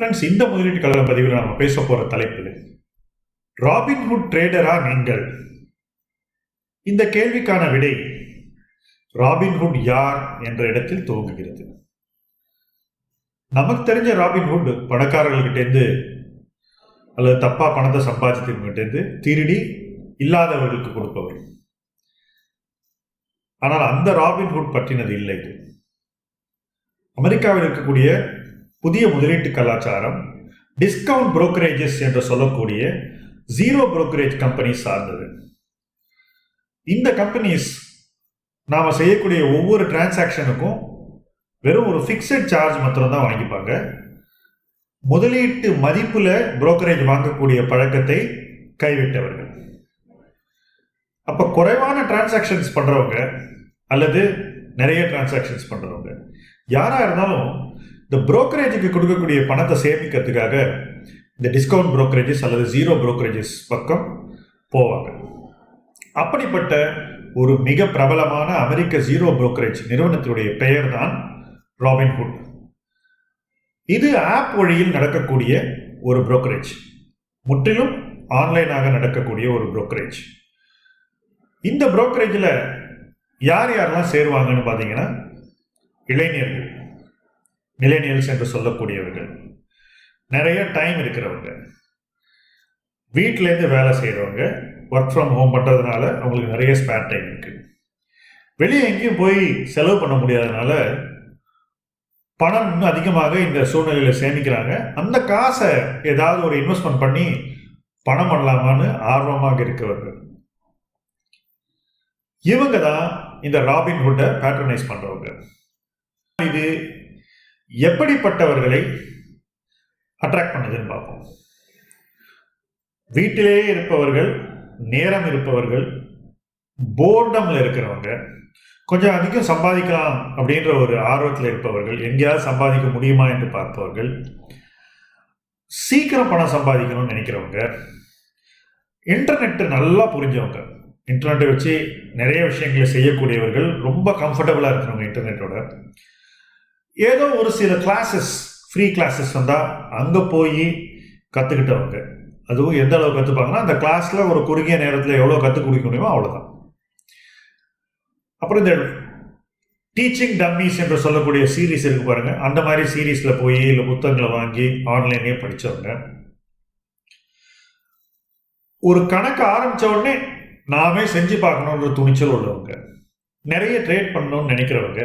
Friends இந்த முதலீட்டு கலக பதிவில் நம்ம பேச போகிற தலைப்பு ராபின்ஹுட் ட்ரேடரா நீங்கள்? இந்த கேள்விக்கான விடை ராபின்ஹுட் யார் என்ற இடத்தில் துவங்குகிறது. நமக்கு தெரிஞ்ச ராபின்ஹுட் பணக்காரர்கள்கிட்டேருந்து அல்லது தப்பாக பணத்தை சம்பாதித்தவங்ககிட்டேருந்து திருடி இல்லாதவர்களுக்கு கொடுப்பவர். ஆனால் அந்த ராபின்ஹுட் பற்றினது இல்லை. இது அமெரிக்காவில் இருக்கக்கூடிய புதிய முதலீட்டு கலாச்சாரம் டிஸ்கவுண்ட் புரோக்கரேஜஸ் என்று சொல்லக்கூடிய ஜீரோ புரோக்கரேஜ் கம்பெனி சார்ந்தது. இந்த கம்பெனிஸ் நாம் செய்யக்கூடிய ஒவ்வொரு டிரான்சாக்ஷனுக்கும் வெறும் ஒரு ஃபிக்ஸட் சார்ஜ் மாத்திரம்தான் வாங்கிப்பாங்க. முதலீட்டு மதிப்பில் புரோக்கரேஜ் வாங்கக்கூடிய பழக்கத்தை கைவிட்டவர்கள். அப்போ குறைவான டிரான்சாக்ஷன்ஸ் பண்ணுறவங்க அல்லது நிறைய டிரான்சாக்ஷன்ஸ் பண்ணுறவங்க யாராக இருந்தாலும் இந்த புரோக்கரேஜுக்கு கொடுக்கக்கூடிய பணத்தை சேமிக்கிறதுக்காக இந்த டிஸ்கவுண்ட் புரோக்கரேஜஸ் அல்லது ஜீரோ புரோக்கரேஜஸ் பக்கம் போவாங்க. அப்படிப்பட்ட ஒரு மிக பிரபலமான அமெரிக்க ஜீரோ புரோக்கரேஜ் நிறுவனத்தினுடைய பெயர் தான் ராபின்ஹுட் இது ஆப் வழியில் நடக்கக்கூடிய ஒரு புரோக்கரேஜ் முற்றிலும் ஆன்லைனாக நடக்கக்கூடிய ஒரு புரோக்கரேஜ் இந்த புரோக்கரேஜில் யார் யாரெல்லாம் சேருவாங்கன்னு பார்த்தீங்கன்னா இளைஞர்கள். மிலேனியல்ஸ் என்று சொல்லக்கூடியவர்கள். நிறைய டைம் இருக்கிறவங்க. வீட்டிலேருந்து வேலை செய்கிறவங்க ஒர்க் ஃப்ரம் ஹோம் பண்ணுறதுனால அவங்களுக்கு நிறைய ஸ்பேர் டைம் இருக்குது வெளியே எங்கேயும் போய் செலவு பண்ண முடியாதனால பணம் இன்னும் அதிகமாக இந்த சூழ்நிலையில் சேமிக்கிறாங்க. அந்த காசை ஏதாவது ஒரு இன்வெஸ்ட்மெண்ட் பண்ணி பணம் பண்ணலாமான்னு ஆர்வமாக இருக்கவர்கள் இவங்க தான் இந்த ராபின் ஹுட்டை பேட்ரனைஸ் பண்ணுறவங்க இது எப்படிப்பட்டவர்களை அட்ராக்ட் பண்ணுதுன்னு பார்ப்போம். வீட்டிலேயே இருப்பவர்கள் நேரம் இருப்பவர்கள் போர்டமில் இருக்கிறவங்க கொஞ்சம் அதிகம் சம்பாதிக்கலாம் அப்படின்ற ஒரு ஆர்வத்தில் இருப்பவர்கள் எங்கேயாவது சம்பாதிக்க முடியுமா என்று பார்ப்பவர்கள் சீக்கிரம் பணம் சம்பாதிக்கணும்னு நினைக்கிறவங்க இன்டர்நெட்டு நல்லா புரிஞ்சவங்க இன்டர்நெட்டை வச்சு நிறைய விஷயங்களை செய்யக்கூடியவர்கள் ரொம்ப கம்ஃபர்டபுளாக இருக்கிறவங்க இன்டர்நெட்டோட ஏதோ ஒரு சில கிளாஸஸ் ஃப்ரீ கிளாஸஸ் வந்தால் அங்கே போய் கற்றுக்கிட்டவங்க அதுவும் எந்த அளவு கற்றுப்பாங்கன்னா அந்த கிளாஸில் ஒரு குறுகிய நேரத்தில் எவ்வளோ கற்றுக் கொடுக்க முடியுமோ அவ்வளோதான் அப்புறம் இந்த டீச்சிங் டம்மிஸ் என்று சொல்லக்கூடிய சீரீஸ் இருக்கு பாருங்கள் அந்த மாதிரி சீரீஸில் போய் இல்லை புத்தகங்களை வாங்கி ஆன்லைன்லேயே படித்தவங்க ஒரு கணக்கு ஆரம்பித்த உடனே நாமே செஞ்சு பார்க்கணுன்ற துணிச்சல் உள்ளவங்க. நிறைய ட்ரேட் பண்ணணும்னு நினைக்கிறவங்க.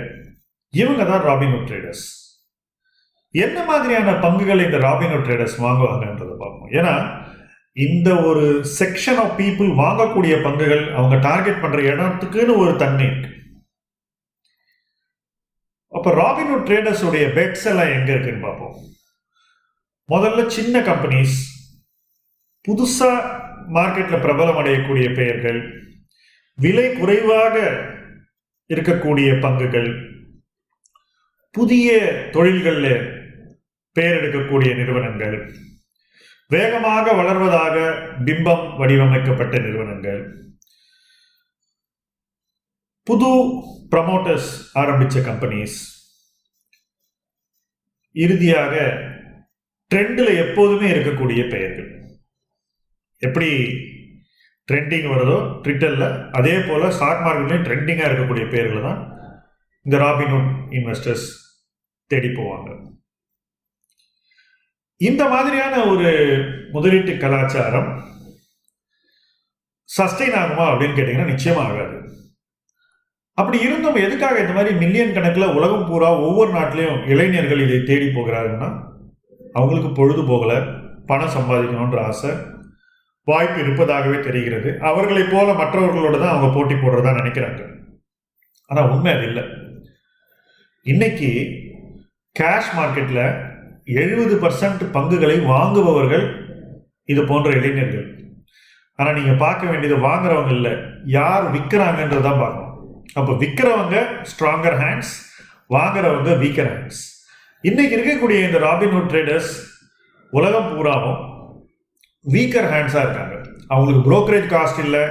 இவங்க தான் ராபின்ஹுட் ட்ரேடர்ஸ் என்ன மாதிரியான பங்குகளை இந்த ராபின்ஹுட் ட்ரேடர்ஸ் வாங்குவாங்கன்றதை பார்ப்போம். ஏன்னா இந்த ஒரு செக்ஷன் ஆஃப் பீப்புள் வாங்கக்கூடிய பங்குகள் அவங்க டார்கெட் பண்ற இடத்துக்குன்னு ஒரு தன்மை இருக்கு. அப்ப ராபின்ஹுட் ட்ரேடர்ஸ் உடைய பெட்ஸ் எல்லாம் எங்க இருக்குன்னு பார்ப்போம். முதல்ல சின்ன கம்பெனிஸ் புதுசா மார்க்கெட்ல பிரபலம் அடையக்கூடிய பெயர்கள் விலை குறைவாக இருக்கக்கூடிய பங்குகள் புதிய தொழில்களில் பெயர் எடுக்கக்கூடிய நிறுவனங்கள் வேகமாக வளர்வதாக பிம்பம் வடிவமைக்கப்பட்ட நிறுவனங்கள் புது ப்ரமோட்டர்ஸ் ஆரம்பித்த கம்பெனிஸ் இறுதியாக ட்ரெண்டில் எப்போதுமே இருக்கக்கூடிய பெயர்கள். எப்படி ட்ரெண்டிங் வருதோ ட்விட்டரில் அதே போல் ஸ்டாக் மார்க்கெட்லேயும் ட்ரெண்டிங்காக இருக்கக்கூடிய பெயர்கள் தான் இந்த ராபின்ஹுட் இன்வெஸ்டர்ஸ் தேடி போவாங்க இந்த மாதிரியான ஒரு முதலீட்டு கலாச்சாரம் சஸ்டெயின் ஆகுமா அப்படின்னு கேட்டிங்கன்னா நிச்சயமாக ஆகாது. அப்படி இருந்தும் எதுக்காக இந்த மாதிரி மில்லியன் கணக்கில் உலகம் பூரா ஒவ்வொரு நாட்டிலையும் இளைஞர்கள் இதை தேடி போகிறாருன்னா அவங்களுக்கு பொழுது போகல பணம் சம்பாதிக்கணுன்ற ஆசை வாய்ப்பு இருப்பதாகவே தெரிகிறது. அவர்களைப் போல மற்றவர்களோடு தான் அவங்க போட்டி போடுறதா நினைக்கிறாங்க. ஆனால் உண்மை அது இல்லை. இன்னைக்கு கேஷ் மார்க்கெட்டில் எழுபது பர்சன்ட் பங்குகளை வாங்குபவர்கள் இது போன்ற இளைஞர்கள். ஆனால் நீங்கள் பார்க்க வேண்டியது வாங்குறவங்க இல்லை. யார் விற்கிறாங்கன்றதான் பார்க்கணும். அப்போ விற்கிறவங்க ஸ்ட்ராங்கர் ஹேண்ட்ஸ் வாங்குறவங்க வீக்கர் ஹேண்ட்ஸ் இன்னைக்கு இருக்கக்கூடிய இந்த ராபின்ஹுட் ட்ரேடர்ஸ் உலகம் பூராவும் வீக்கர் ஹேண்ட்ஸாக இருக்காங்க. அவங்களுக்கு புரோக்கரேஜ் காஸ்ட் இல்லை.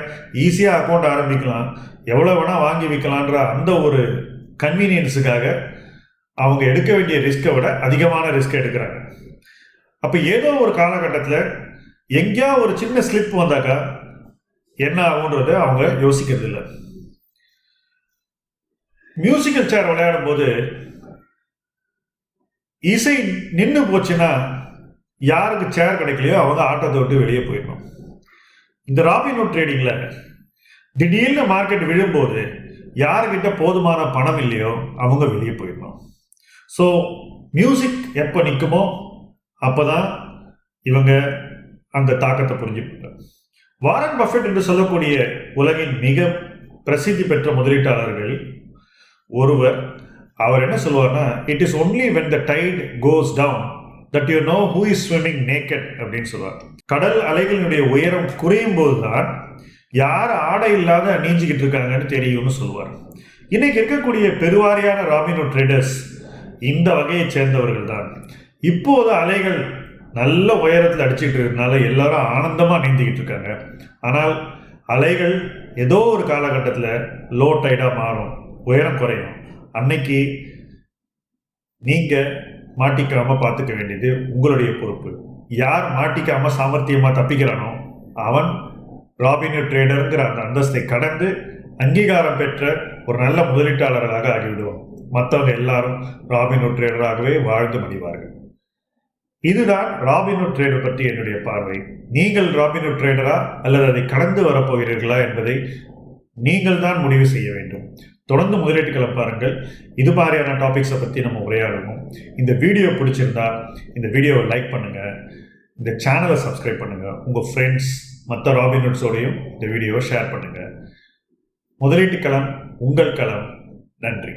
ஈஸியாக அக்கௌண்ட் ஆரம்பிக்கலாம். எவ்வளோ வேணால் வாங்கி விற்கலான்ற அந்த ஒரு கன்வீனியன்ஸுக்காக அவங்க எடுக்க வேண்டிய ரிஸ்க்கை விட அதிகமான ரிஸ்க் எடுக்கிறாங்க. அப்போ ஏதோ ஒரு காலகட்டத்தில் எங்கேயா ஒரு சின்ன ஸ்லிப் வந்தாக்கா என்ன ஆகுன்றத அவங்க யோசிக்கிறது இல்லை மியூசிக்கல் சேர் விளையாடும் போது இசை நின்று போச்சுன்னா யாருக்கு சேர் கிடைக்கலையோ அவங்க ஆட்டத்தை விட்டு வெளியே போயிடணும். இந்த ராபினோட் ட்ரேடிங்கில் திடீர்னு மார்க்கெட் விழும்போது யாருக்கிட்ட போதுமான பணம் இல்லையோ அவங்க வெளியே போயிடணும். ஸோ மியூசிக் எப்போ நிற்குமோ அப்போ தான் இவங்க அந்த தாக்கத்தை புரிஞ்சுப்பாங்க. வாரன் பஃபெட் என்று சொல்லக்கூடிய உலகின் மிக பிரசித்தி பெற்ற முதலீட்டாளர்கள் ஒருவர் அவர் என்ன சொல்லுவார்னா it is only when the tide goes down that you know who is swimming naked அப்படின்னு சொல்லுவார். கடல் அலைகளினுடைய உயரம் குறையும் போது தான் யார் ஆடை இல்லாத நீஞ்சிக்கிட்டு இருக்காங்கன்னு தெரியும்னு சொல்லுவார். இன்னைக்கு இருக்கக்கூடிய பெருவாரியான ராபினோ ட்ரேடர்ஸ் இந்த வகையை சேர்ந்தவர்கள் தான் இப்போது அலைகள் நல்ல உயரத்தில் அடிச்சுட்டு இருக்கிறதுனால எல்லாரும் ஆனந்தமாக நீந்திக்கிட்டு இருக்காங்க. ஆனால் அலைகள் ஏதோ ஒரு காலகட்டத்தில் லோ டைடாக மாறும். உயரம் குறையும். அன்னைக்கு நீங்கள் மாட்டிக்காமல் பார்த்துக்க வேண்டியது உங்களுடைய பொறுப்பு. யார் மாட்டிக்காமல் சாமர்த்தியமாக தப்பிக்கிறானோ அவன் ராபின்ஹுட் ட்ரேடருங்கிற அந்த அந்தஸ்தை கடந்து அங்கீகாரம் பெற்ற ஒரு நல்ல முதலீட்டாளர்களாக ஆகிவிடுவான். மற்றவங்க எல்லாரும் ராபின்ஹுட் ட்ரேடராகவே வாழ்ந்து மடிவார்கள். இதுதான் ராபின்ஹுட் ட்ரேடர் பற்றி என்னுடைய பார்வை. நீங்கள் ராபின்ஹுட் ட்ரேடரா அல்லது அதை கடந்து வரப்போகிறீர்களா என்பதை நீங்கள் தான் முடிவு செய்ய வேண்டும். தொடர்ந்து முதலீட்டுகளை பாருங்கள். இது மாதிரியான டாபிக்ஸை பற்றி நம்ம உரையாடணும். இந்த வீடியோ பிடிச்சிருந்தா இந்த வீடியோவை லைக் பண்ணுங்கள் இந்த சேனலை சப்ஸ்கிரைப் பண்ணுங்கள் உங்கள் ஃப்ரெண்ட்ஸ் மற்ற ராபின்ஹுட்ஸோடையும் இந்த வீடியோவை ஷேர் பண்ணுங்கள் முதலீட்டு களம் உங்கள் களம். நன்றி.